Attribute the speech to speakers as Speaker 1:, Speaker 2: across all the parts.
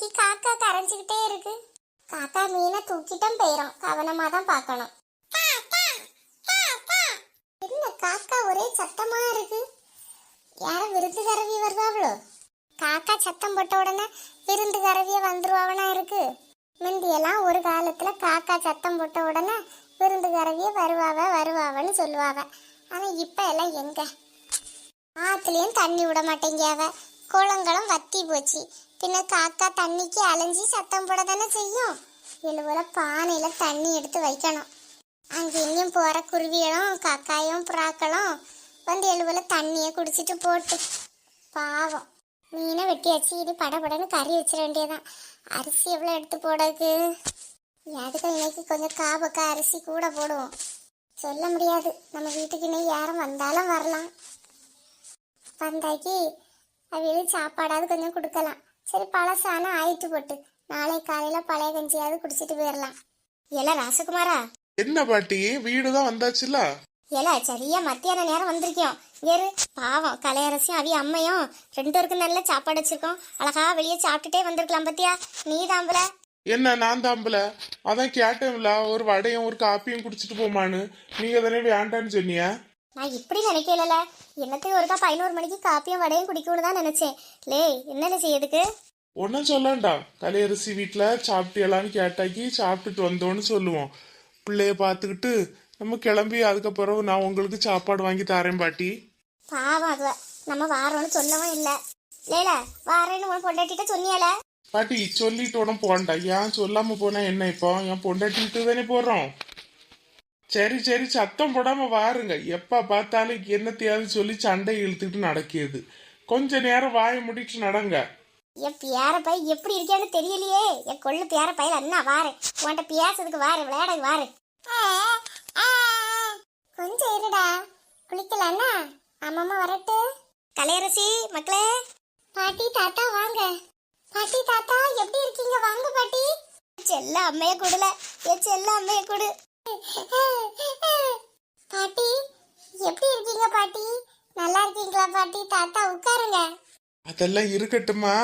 Speaker 1: இன்னைக்கு காக்கா கரைஞ்சுக்கிட்டே இருக்கு. காக்கா மீனை தூக்கிட்டும் போயிடும் கவனமா தான் பார்க்கணும். என்ன காக்கா ஒரே சத்தமா இருக்கு? யாரும் விருந்து கரவி வருவாவளோ? காக்கா சத்தம் போட்ட உடனே விருந்து கரவிய வந்துருவாவனா இருக்கு? முந்தியெல்லாம் ஒரு காலத்துல காக்கா சத்தம் போட்ட உடனே விருந்து கரவிய வருவாவ வருவாவன்னு சொல்லுவாவ. ஆனா இப்ப எல்லாம் எங்க? ஆத்துலயும் தண்ணி விட மாட்டேங்கியாவ. குளங்களும் வத்தி போச்சு. பின்ன காக்கா தண்ணிக்கு அலைஞ்சி சத்தம் போட தானே செய்யும்? எழுபோல பானையில தண்ணி எடுத்து வைக்கணும். அங்க இங்கேயும் போற குருவிகளும் காக்காயும் புறாக்களும் வந்து எழுபோல தண்ணியை குடிச்சிட்டு போட்டு. பாவம். மீனை வெட்டியாச்சு. இது படபடன்னு கறி வச்சிட வேண்டியதான் அரிசி எவ்வளோ எடுத்து போடக்கு? எதுக்கு இன்னைக்கு கொஞ்சம் காபக்கா அரிசி கூட போடுவோம். சொல்ல முடியாது. நம்ம வீட்டுக்கு இன்னும் யாரும் வந்தாலும் வரலாம். வந்தாக்கி அவியலுக்கு சாப்பாடாவது கொஞ்சம் கொடுக்கலாம். சரி பழசான ஆயிட்டு போட்டு. நாளை காலையில பழைய கஞ்சியாவது குடிச்சிட்டு போயிடலாம் ஏல ராசகுமாரா?
Speaker 2: என்ன பாட்டி? வீடு தான் வந்தாச்சுல?
Speaker 1: ஏல சரியா மத்தியான நேரம் வந்திருக்கோம் ஏறு பாவம் கலையரசியும் அவி அம்மையும் ரெண்டு பேருக்கும் நல்ல சாப்பாடு வச்சிருக்கோம். அழகா வெளியே சாப்பிட்டுட்டே வந்திருக்கலாம் பத்தியா? நீ தாம்பல?
Speaker 2: என்ன நான் தாம்பல? அதான் கேட்டேன்ல ஒரு வடையும் ஒரு காப்பியும் குடிச்சிட்டு போமான்னு. நீங்க தானே வேண்டான்னு சொன்னீங்க
Speaker 1: நான் இப்படி நினைக்கல என்னத்துக்கு ஒருக்கா பதினோரு மணிக்கு காப்பியும் வடையும் குடிக்கணும்னு தான் நினைச்சேன். லே என்ன செய்யறதுக்கு
Speaker 2: ஒன்றும் சொல்லண்டா கலையரசி வீட்டில் சாப்பிட்டியலான்னு கேட்டாக்கி சாப்பிட்டுட்டு வந்தோன்னு சொல்லுவோம். பிள்ளைய பார்த்துக்கிட்டு நம்ம கிளம்பி அதுக்கப்புறம் நான் உங்களுக்கு சாப்பாடு வாங்கி தரேன் பாட்டி.
Speaker 1: பாவம் அது நம்ம வாரோன்னு சொல்லவும் இல்லை. லேல வாரேன்னு உன் பொண்டாட்டிட்ட சொன்னியால?
Speaker 2: பாட்டி சொல்லிட்டு உடனே போண்டா ஏன் சொல்லாம போனா என்ன இப்போ? என் பொண்டாட்டிட்டு தானே போடுறோம் சரி சரி சத்தம் போடாம வாருங்க. எப்ப பார்த்தாலும் என்னத்தையாவது சொல்லி சண்டை இழுத்துட்டு நடக்கியது கொஞ்ச நேரம் வாயை முடிட்டு நடங்க.
Speaker 1: என் பேர பை எப்படி இருக்கேன்னு தெரியலையே. என் கொள்ளு பேர பையில என்ன வாரு. உன்கிட்ட பேசுறதுக்கு வாரு விளையாட வாரு. கொஞ்சம் இருடா. குளிக்கலாம்னா அம்மம்மா வரட்டு. கலையரசி மக்களே. பாட்டி தாத்தா வாங்க. பாட்டி தாத்தா எப்படி இருக்கீங்க? வாங்க பாட்டி. செல்ல அம்மைய கொடுல. என் செல்ல அம்மைய கொடு. பாட்டி எப்படி இருக்கீங்க பாட்டி? நல்லா இருக்கீங்களா பாட்டி? தாத்தா உட்காருங்க.
Speaker 2: அதெல்லாம் இருக்கட்டுமா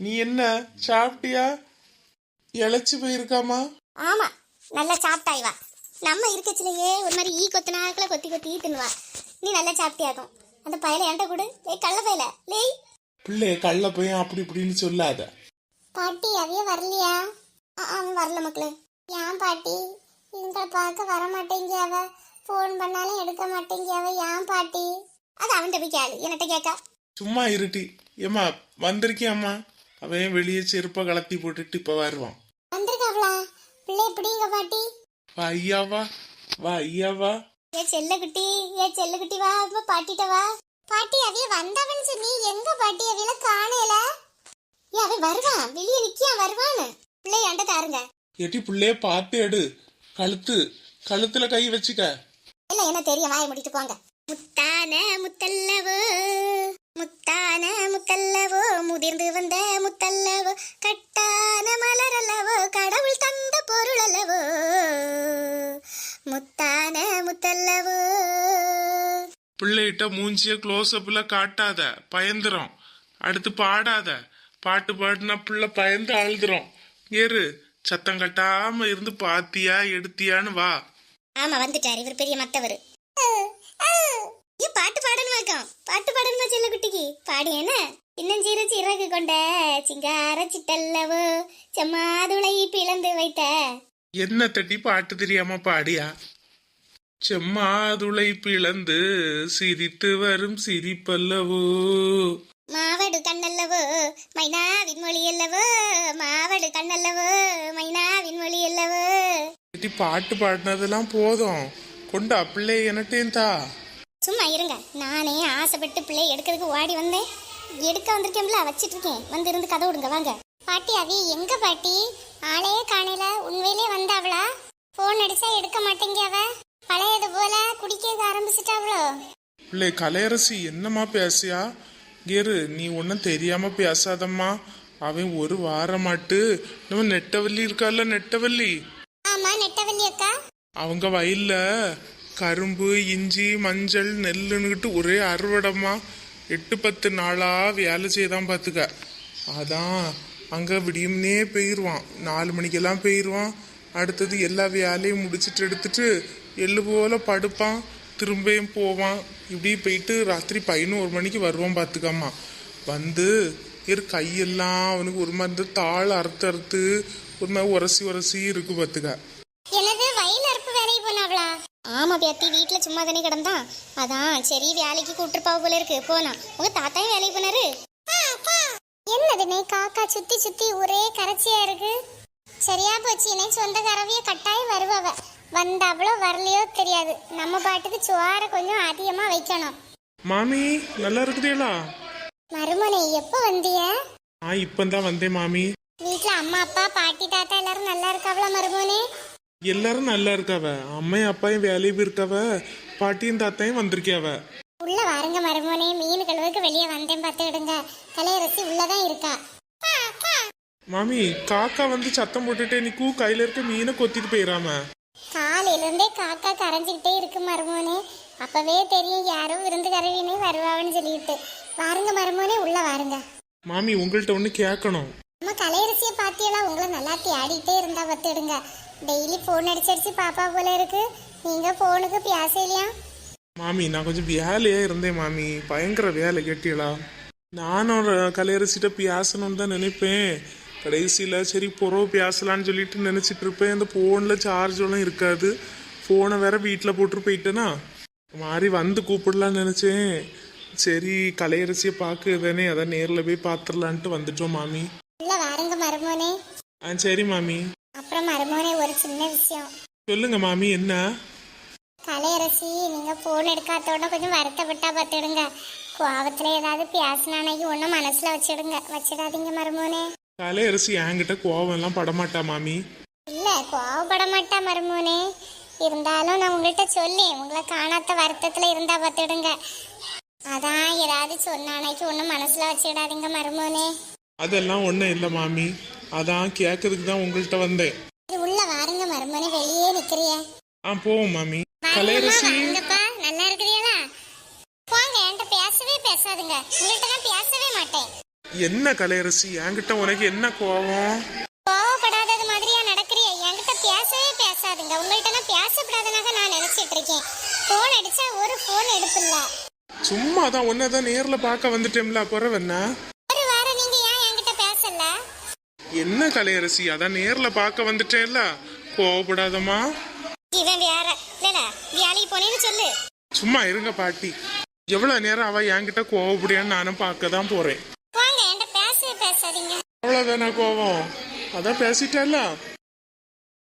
Speaker 2: நீ என்ன சாப்பிட்டியா? இழைச்சு போயிருக்காமா?
Speaker 1: ஆமா நல்லா சாப்பிட்டாய் வா நம்ம இருக்கச்சிலேயே ஒரு மாதிரி ஈ கொத்து நாக்கில் கொத்தி கொத்தி தின்னுவா. நீ நல்லா சாப்பிட்டியாக்கும் அந்த பயலை என்கிட்ட கொடு. ஏய் கள்ள பயல. லேய்.
Speaker 2: பிள்ளைய கள்ள போய் அப்படி இப்படின்னு சொல்லாத.
Speaker 1: பாட்டி அவைய வரலையா? ஆ, அவன் வரல மக்களே. ஏன் பாட்டி? எங்களை பார்க்க வர மாட்டேங்கியாவ ஃபோன் பண்ணாலும் எடுக்க மாட்டேங்கியாவ ஏன் பாட்டி? அது அவன்கிட்ட போய் கேளு. என்கிட்ட கேட்கா?
Speaker 2: சும்மா இருட்டி. ஏம்மா வந்திருக்கியாம்மா அவன் வெளியே செருப்பை கலத்தி போட்டுட்டு இப்ப வருவான்.
Speaker 1: வந்திருக்காவளா பிள்ளை எப்படிங்க பாட்டி?
Speaker 2: வா ஐயாவா வா. ஐயாவா
Speaker 1: ஏ செல்லக்குட்டி ஏ செல்லக்குட்டி வா. அம்மா பாட்டிட்ட வா. பாட்டி அவிய வந்தவன் சொன்னி எங்க பாட்டி? அவியல காணல. ஏ அவன் வருவான். வெளியே நிக்கியா? வருவான்னு. பிள்ளை அண்ட தாருங்க.
Speaker 2: எட்டி பிள்ளைய பார்த்து எடு. கழுத்து கழுத்துல கை வச்சுக்க.
Speaker 1: இல்ல என்ன தெரியும்? வாய முடிட்டு போங்க. முத்தான முத்தல்லவோ முத்தான முத்தல்லவோ முதிர்ந்து வந்த முத்தல்லவோ கட்டான மலரல்லவோ கடவுள் தந்த பொருள் அல்லவோ முத்தான முத்தல்லவோ.
Speaker 2: பிள்ளைகிட்ட மூஞ்சிய க்ளோஸ் அப்ல காட்டாத பயந்துரும். அடுத்து பாடாத. பாட்டு பாடுனா பிள்ளை பயந்து அழுதுரும் ஏறு. சத்தம் கட்டாம இருந்து பாத்தியா எடுத்தியான்னு வா.
Speaker 1: ஆமா வந்துட்டாரு. இவர் பெரிய மத்தவர். பாட்டு பாடணும் வைக்கம் பாட்டு பாடணுமா செல்ல குட்டிக்கு? பாடி என்ன? இன்னஞ்சீர சிறகு கொண்ட சிங்கார சிட்டல்லவோ செம்மாதுளை பிளந்து வைத்த.
Speaker 2: என்ன தட்டி பாட்டு தெரியாம பாடியா? செம்மாதுளை பிளந்து சிரித்து வரும் சிரிப்பல்லவோ.
Speaker 1: மாவடு கண்ணல்லவோ மைனாவின் மொழி அல்லவோ மாவடு கண்ணல்லவோ மைனாவின் மொழி அல்லவோ
Speaker 2: தட்டி பாட்டு பாடினதெல்லாம் போதும். கொண்டா பிள்ளை என்னட்டேன் தா.
Speaker 1: சும்மா இருங்க. நானே ஆசைப்பட்டு பிள்ளை எடுக்கிறதுக்கு ஓடி வந்தேன். எடுக்க வந்திருக்கேன்ல வச்சிட்டு இருக்கேன் வந்து இருந்து கதை விடுங்க வாங்க. பாட்டி அவி எங்க பாட்டி? ஆளே காணையில உண்மையிலே வந்தாவளா? போன் அடிச்சா எடுக்க மாட்டேங்க அவ. பழையது போல குடிக்க ஆரம்பிச்சிட்டாவளோ?
Speaker 2: பிள்ளை கலையரசி என்னம்மா பேசியா? கேரு நீ ஒன்றும் தெரியாம பேசாதம்மா. அவன் ஒரு வாரமாட்டு. நம்ம நெட்டவள்ளி இருக்கால நெட்டவள்ளி?
Speaker 1: ஆமா நெட்டவல்லி அக்கா.
Speaker 2: அவங்க வயல்ல கரும்பு இஞ்சி மஞ்சள் நெல்லுன்னுக்கிட்டு ஒரே அறுவடைமா எட்டு பத்து நாளா வேலை செய்தான் பார்த்துக்க அதான் அங்கே விடியும்னே போயிடுவான் நாலு மணிக்கெல்லாம் போயிடுவான் அடுத்தது எல்லா வேலையும் முடிச்சிட்டு எடுத்துட்டு எள்ளு போல படுப்பான். திரும்பியும் போவான். இப்படி போயிட்டு ராத்திரி பதினோரு மணிக்கு வருவான் பார்த்துக்காமா வந்து இரு கையெல்லாம் அவனுக்கு ஒரு மாதிரி தாள் அறுத்து அறுத்து ஒரு மாதிரி உரசி உரசி இருக்கு பார்த்துக்க
Speaker 1: என்னது வயல் அறுப்பு வேலைக்கு போனாவளா? ஆமா பேத்தி வீட்ல சும்மா தானே கிடந்தான். அதான் சரி வேலைக்கு கூட்டிருப்பாவ போல இருக்கு. போனா உங்க தாத்தாயும் வேலைக்கு போனாரு? என்னது நீ காக்கா சுத்தி சுத்தி ஒரே கரைச்சியா இருக்கு? சரியா போச்சு இணை சொந்த கறவைய கட்டாயம் வருவாவ. வந்தாவளோ வரலையோ தெரியாது. நம்ம பாட்டுக்கு சுவார கொஞ்சம் அதிகமா வைக்கணும்.
Speaker 2: மாமி நல்லா இருக்குதேலா
Speaker 1: மருமனை எப்போ வந்திய?
Speaker 2: ஆ இப்பந்தான் வந்தேன் மாமி.
Speaker 1: வீட்ல அம்மா அப்பா பாட்டி தாத்தா எல்லாரும் நல்லா இருக்காவளா மருமோனே?
Speaker 2: எல்லாரும் நல்லா இருக்காவ. அம்மையும் அப்பாயும் வேலையும் போயிருக்காவ. பாட்டியும் தாத்தாயும் வந்திருக்காவ
Speaker 1: உள்ள வாருங்க மருமோனே. மீன் கழுவுக்கு வெளியே வந்தேன் பார்த்துக்கிடுங்க கலையரசி உள்ளதான் இருக்கா.
Speaker 2: மாமி காக்கா வந்து சத்தம் போட்டுட்டே நிக்கூ கையில இருக்க மீனை கொத்திட்டு போயிடாம
Speaker 1: காலையில இருந்தே காக்கா கரைஞ்சிக்கிட்டே இருக்கு மருமோனே. அப்பவே தெரியும் யாரோ விருந்து கரவினே வருவான்னு சொல்லிட்டு. வாருங்க மருமோனே உள்ள வாருங்க.
Speaker 2: மாமி உங்கள்கிட்ட ஒன்று கேட்கணும்
Speaker 1: நம்ம கலையரசியை பாத்தியெல்லாம் உங்களை நல்லா தேடிட்டே இருந்தா பார்த்துடுங்க டெய்லி ஃபோன் அடிச்சு அடிச்சு பாப்பா போல இருக்கு. நீங்க ஃபோனுக்கு பேசலையா
Speaker 2: மாமி நான் கொஞ்சம் வேலையா இருந்தேன் மாமி. பயங்கர வேலை கேட்டீங்களா? நானும் கலையரசிட்ட பேசணும்னு தான் நினைப்பேன். கடைசியில் சரி புறவு பேசலான்னு சொல்லிட்டு நினச்சிட்டு இருப்பேன். அந்த ஃபோனில் சார்ஜெல்லாம் இருக்காது. ஃபோனை வேற வீட்டில் போட்டு போயிட்டேனா? மாறி வந்து கூப்பிடலான்னு நினச்சேன். சரி கலையரசியை பார்க்குதானே அதான் நேரில் போய் பார்த்துடலான்ட்டு வந்துட்டோம் மாமி.
Speaker 1: உள்ள வாருங்க மருமோனே?
Speaker 2: ஆ சரி மாமி.
Speaker 1: அப்புறம் மருமோனே ஒரு சின்ன விஷயம்.
Speaker 2: சொல்லுங்க மாமி என்ன?
Speaker 1: கலையரசி நீங்க போன் எடுக்காதோட கொஞ்சம் வருத்தப்பட்டா பார்த்துடுங்க. கோவத்துல ஏதாவது பேசினானைக்கு ஒன்றும் மனசுல வச்சிடுங்க. வச்சிடாதீங்க மருமோனே.
Speaker 2: கலையரசி என்கிட்ட கோவம் எல்லாம் படமாட்டா மாமி?
Speaker 1: இல்ல கோவப்பட மாட்டா மருமோனே. இருந்தாலும் நான் உங்கள்கிட்ட சொல்லி உங்களை காணாத வருத்தத்துல இருந்தா பார்த்துடுங்க. அதான் ஏதாவது சொன்னானைக்கு ஒன்றும் மனசுல வச்சிடாதீங்க மருமோனே.
Speaker 2: அதெல்லாம் ஒன்றும் இல்லை மாமி. அதான் கேட்கறதுக்கு தான் உங்கள்கிட்ட வந்தேன்.
Speaker 1: உள்ள வாருங்க மருமோனே. வெளியே நிக்கிறிய.
Speaker 2: ஆ போவோம் மாமி. கலையரசி
Speaker 1: வாங்கப்பா. நல்லா இருக்கிறீங்களா? போங்க என்கிட்ட பேசவே பேசாதுங்க. உங்கள்கிட்ட நான் பேசவே மாட்டேன்.
Speaker 2: என்ன கலையரசி என்கிட்ட உனக்கு என்ன கோவம்?
Speaker 1: கோவப்படாதது மாதிரியா நடக்கிறிய? என்கிட்ட பேசவே பேசாதுங்க. உங்கள்கிட்ட நான் பேசப்படாதனாக நான் நினைச்சிட்டு இருக்கேன். போன் அடிச்சா ஒரு போன் எடுப்பில்ல.
Speaker 2: சும்மா தான் உன்னை தான் நேரில் பார்க்க வந்துட்டேன்ல அப்புறம் என்ன?
Speaker 1: ஒரு வாரம் நீங்க ஏன் என்கிட்ட பேசல?
Speaker 2: என்ன கலையரசி அதான் நேரில் பார்க்க வந்துட்டேன்ல. கோவப்படாதம்மா.
Speaker 1: இவன் வேற. இல்ல வேலைக்கு போனேன்னு சொல்லு.
Speaker 2: சும்மா இருங்க பாட்டி. எவ்வளோ நேரம் அவ என்கிட்ட கோவப்படியான்னு நானும் பார்க்க தான் போறேன்
Speaker 1: வாங்க என்கிட்ட பேசவே பேசாதீங்க
Speaker 2: அவ்வளோதானா கோவம்? அதான் பேசிட்டேல்ல